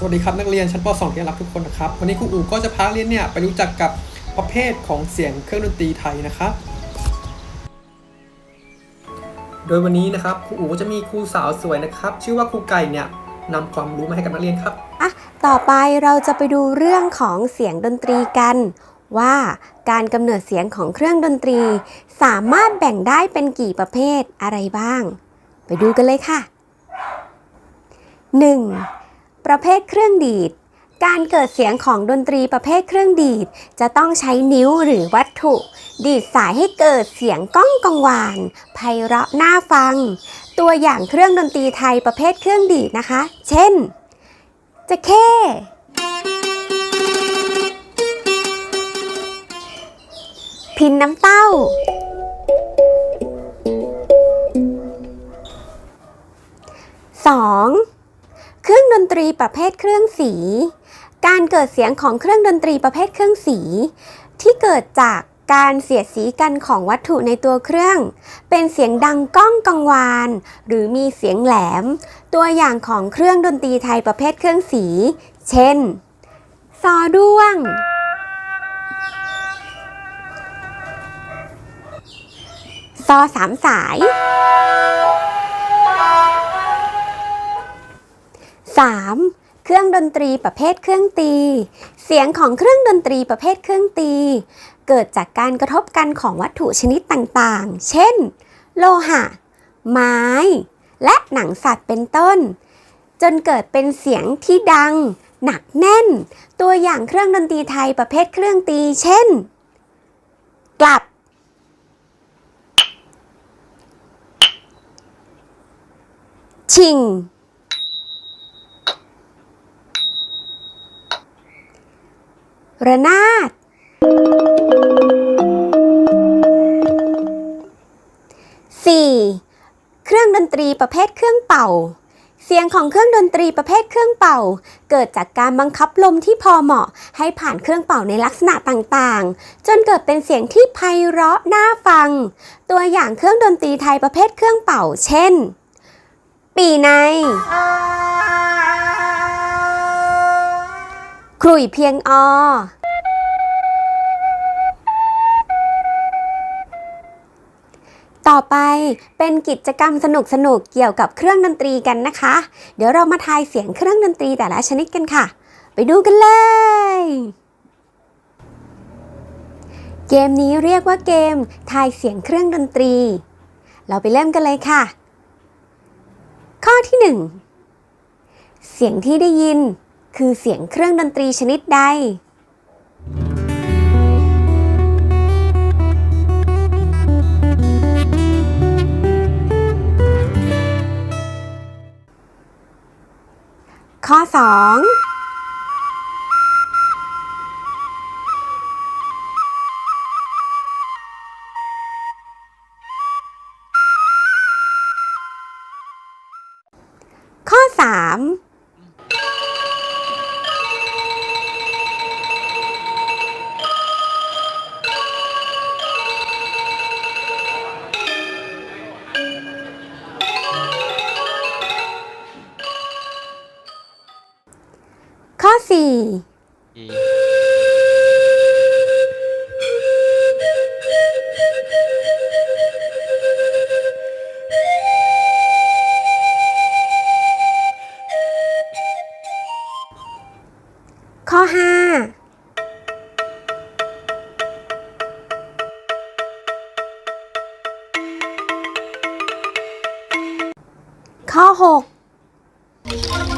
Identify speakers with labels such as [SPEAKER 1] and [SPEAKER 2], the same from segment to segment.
[SPEAKER 1] สวัสดีครับนักเรียนชั้นป .2 ที่รักทุกคนนะครับวันนี้ครูอู๋ก็จะพาเรียนเนี่ยไปรู้จักกับประเภทของเสียงเครื่องดนตรีไทยนะครับ โดยวันนี้นะครับครูอู๋จะมีครูสาวสวยนะครับ ชื่อว่าครูไก่เนี่ยนำความรู้มาให้กับนักเรียนครับ
[SPEAKER 2] อะต่อไปเราจะไปดูเรื่องของเสียงดนตรีกัน ว่าการกำเนิดเสียงของเครื่องดนตรี สามารถแบ่งได้เป็นกี่ประเภทอะไรบ้าง ไปดูกันเลยค่ะ 1. ประเภทเครื่องดีด การเกิดเสียงของดนตรีประเภทเครื่องดีด จะต้องใช้นิ้วหรือวัตถุ ดีดสายให้เกิดเสียงก้องกังวานไพเราะน่าฟัง ตัวอย่างเครื่องดนตรีไทยประเภทเครื่องดีดนะคะ เช่น จะเข้พินน้ำเต้า 2. ดนตรีประเภทเครื่องสี การเกิดเสียงของเครื่องดนตรีประเภทเครื่องสี ที่เกิดจากการเสียดสีกันของวัตถุในตัวเครื่อง เป็นเสียงดังก้องกังวาน หรือมีเสียงแหลม ตัวอย่างของเครื่องดนตรีไทยประเภทเครื่องสี เช่น ซอด้วง ซอสามสาย 3. เครื่องดนตรีประเภทเครื่องตี เสียงของเครื่องดนตรีประเภทเครื่องตี เกิดจากการกระทบกันของวัตถุชนิดต่างๆ เช่น โลหะ ไม้ และหนังสัตว์เป็นต้น จนเกิดเป็นเสียงที่ดัง หนักแน่น ตัวอย่างเครื่องดนตรีไทยประเภทเครื่องตี เช่น กลับชิง ระนาด 4. เครื่องดนตรีประเภทเครื่องเป่า เสียงของเครื่องดนตรีประเภทเครื่องเป่า เกิดจากการบังคับลมที่พอเหมาะ ให้ผ่านเครื่องเป่าในลักษณะต่างๆ จนเกิดเป็นเสียงที่ไพเราะน่าฟัง ตัวอย่างเครื่องดนตรีไทยประเภทเครื่องเป่า เช่น ปีใน ขลุ่ยเพียงอ ต่อไปเป็นกิจกรรมสนุกๆเกี่ยวกับเครื่องดนตรีกันนะคะ เดี๋ยวเรามาทายเสียงเครื่องดนตรีแต่ละชนิดกันค่ะ ไปดูกันเลย เกมนี้เรียกว่าเกมทายเสียงเครื่องดนตรี เราไปเริ่มกันเลยค่ะ ข้อที่ 1 เสียงที่ได้ยิน คือเสียงเครื่องดนตรีชนิดใด ข้อ 2ข้อ 3 ข้อ4ข้อ5ข้อ6ข้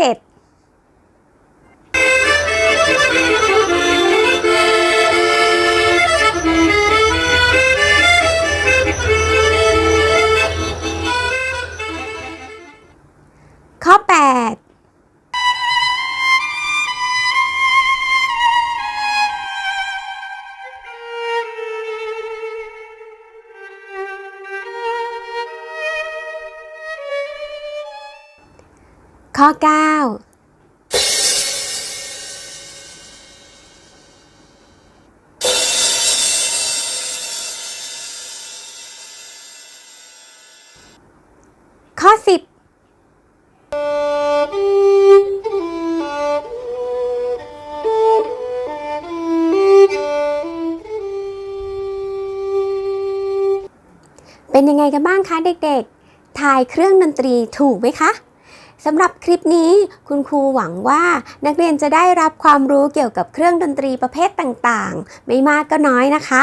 [SPEAKER 2] 7 ข้อ 9 ข้อ 10 เป็นยังไงกันบ้างคะเด็กๆ ทายเครื่องดนตรีถูกไหมคะ สำหรับคลิปนี้คุณครูหวังว่านักเรียนจะได้รับความรู้เกี่ยวกับเครื่องดนตรีประเภทต่างๆ ไม่มากก็น้อยนะคะ